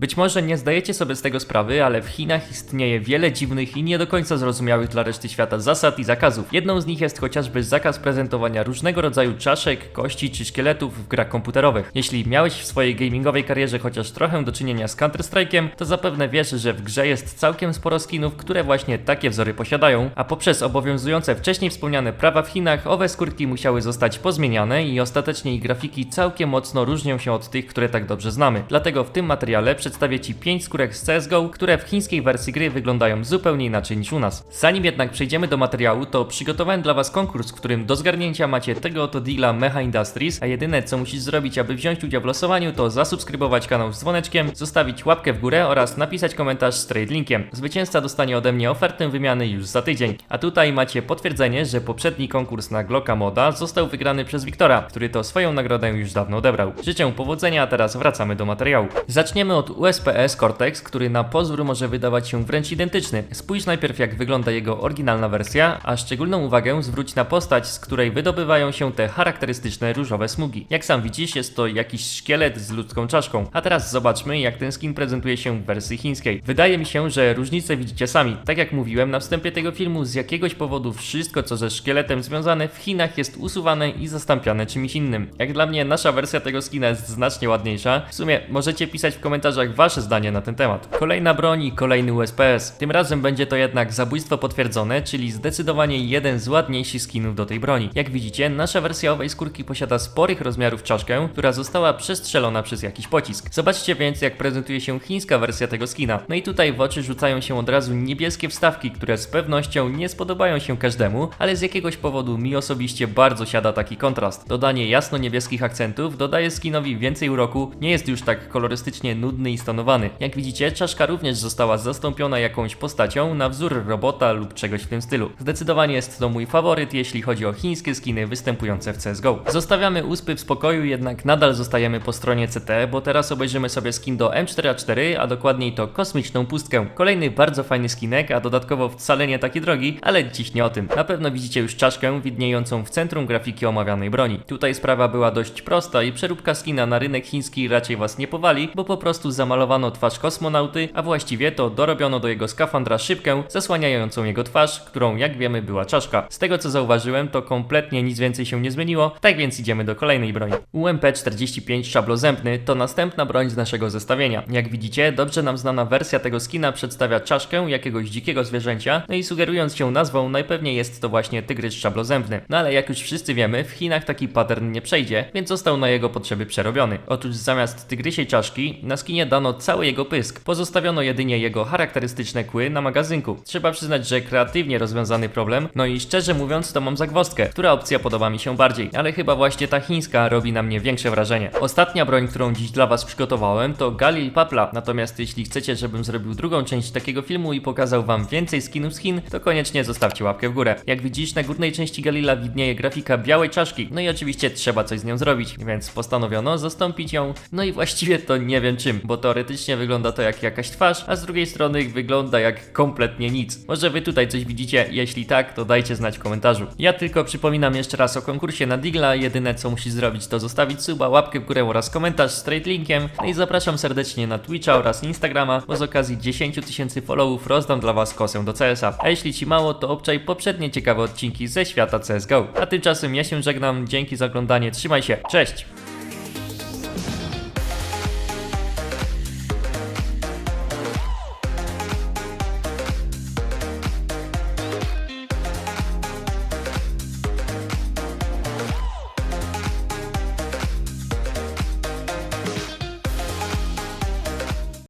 Być może nie zdajecie sobie z tego sprawy, ale w Chinach istnieje wiele dziwnych i nie do końca zrozumiałych dla reszty świata zasad i zakazów. Jedną z nich jest chociażby zakaz prezentowania różnego rodzaju czaszek, kości czy szkieletów w grach komputerowych. Jeśli miałeś w swojej gamingowej karierze chociaż trochę do czynienia z Counter-Strike'iem, to zapewne wiesz, że w grze jest całkiem sporo skinów, które właśnie takie wzory posiadają, a poprzez obowiązujące wcześniej wspomniane prawa w Chinach, owe skórki musiały zostać pozmieniane i ostatecznie ich grafiki całkiem mocno różnią się od tych, które tak dobrze znamy. Dlatego w tym materiale przedstawię Ci 5 skórek z CSGO, które w chińskiej wersji gry wyglądają zupełnie inaczej niż u nas. Zanim jednak przejdziemy do materiału, to przygotowałem dla Was konkurs, w którym do zgarnięcia macie tego oto deala Mecha Industries, a jedyne co musisz zrobić, aby wziąć udział w losowaniu, to zasubskrybować kanał z dzwoneczkiem, zostawić łapkę w górę oraz napisać komentarz z trade linkiem. Zwycięzca dostanie ode mnie ofertę wymiany już za tydzień. A tutaj macie potwierdzenie, że poprzedni konkurs na Glocka Moda został wygrany przez Wiktora, który to swoją nagrodę już dawno odebrał. Życzę powodzenia, a teraz wracamy do materiału. Zaczniemy od USPS Cortex, który na pozór może wydawać się wręcz identyczny. Spójrz najpierw jak wygląda jego oryginalna wersja, a szczególną uwagę zwróć na postać, z której wydobywają się te charakterystyczne różowe smugi. Jak sam widzisz, jest to jakiś szkielet z ludzką czaszką. A teraz zobaczmy, jak ten skin prezentuje się w wersji chińskiej. Wydaje mi się, że różnice widzicie sami. Tak jak mówiłem na wstępie tego filmu, z jakiegoś powodu wszystko, co ze szkieletem związane w Chinach jest usuwane i zastąpiane czymś innym. Jak dla mnie nasza wersja tego skina jest znacznie ładniejsza. W sumie możecie pisać w komentarzach wasze zdanie na ten temat. Kolejna broń i kolejny USPS. Tym razem będzie to jednak zabójstwo potwierdzone, czyli zdecydowanie jeden z ładniejszych skinów do tej broni. Jak widzicie, nasza wersja owej skórki posiada sporych rozmiarów czaszkę, która została przestrzelona przez jakiś pocisk. Zobaczcie więc, jak prezentuje się chińska wersja tego skina. No i tutaj w oczy rzucają się od razu niebieskie wstawki, które z pewnością nie spodobają się każdemu, ale z jakiegoś powodu mi osobiście bardzo siada taki kontrast. Dodanie jasno-niebieskich akcentów dodaje skinowi więcej uroku, nie jest już tak kolorystycznie nudny i stonowany. Jak widzicie, czaszka również została zastąpiona jakąś postacią na wzór robota lub czegoś w tym stylu. Zdecydowanie jest to mój faworyt, jeśli chodzi o chińskie skiny występujące w CSGO. Zostawiamy uspy w spokoju, jednak nadal zostajemy po stronie CT, bo teraz obejrzymy sobie skin do M4A4, a dokładniej to kosmiczną pustkę. Kolejny bardzo fajny skinek, a dodatkowo wcale nie taki drogi, ale dziś nie o tym. Na pewno widzicie już czaszkę widniejącą w centrum grafiki omawianej broni. Tutaj sprawa była dość prosta i przeróbka skina na rynek chiński raczej was nie powali, bo po prostu zamalowano twarz kosmonauty, a właściwie to dorobiono do jego skafandra szybkę zasłaniającą jego twarz, którą jak wiemy była czaszka. Z tego co zauważyłem, to kompletnie nic więcej się nie zmieniło, tak więc idziemy do kolejnej broni. UMP-45 szablozębny to następna broń z naszego zestawienia. Jak widzicie, dobrze nam znana wersja tego skina przedstawia czaszkę jakiegoś dzikiego zwierzęcia, no i sugerując się nazwą, najpewniej jest to właśnie tygrys szablozębny. No ale jak już wszyscy wiemy, w Chinach taki pattern nie przejdzie, więc został na jego potrzeby przerobiony. Otóż zamiast tygrysiej czaszki, na skinie dano cały jego pysk. Pozostawiono jedynie jego charakterystyczne kły na magazynku. Trzeba przyznać, że kreatywnie rozwiązany problem, no i szczerze mówiąc to mam zagwozdkę, która opcja podoba mi się bardziej, ale chyba właśnie ta chińska robi na mnie większe wrażenie. Ostatnia broń, którą dziś dla was przygotowałem to Galil Papla, natomiast jeśli chcecie, żebym zrobił drugą część takiego filmu i pokazał wam więcej skinów z Chin, to koniecznie zostawcie łapkę w górę. Jak widzisz, na górnej części Galila widnieje grafika białej czaszki, no i oczywiście trzeba coś z nią zrobić, więc postanowiono zastąpić ją, no i właściwie to nie wiem czym, bo teoretycznie wygląda to jak jakaś twarz, a z drugiej strony wygląda jak kompletnie nic. Może wy tutaj coś widzicie? Jeśli tak, to dajcie znać w komentarzu. Ja tylko przypominam jeszcze raz o konkursie na Digla. Jedyne co musisz zrobić to zostawić suba, łapkę w górę oraz komentarz z trade linkiem. No i zapraszam serdecznie na Twitcha oraz Instagrama, bo z okazji 10 tysięcy followów rozdam dla was kosę do CS-a. A jeśli ci mało, to obczaj poprzednie ciekawe odcinki ze świata CSGO. A tymczasem ja się żegnam, dzięki za oglądanie, trzymaj się, cześć!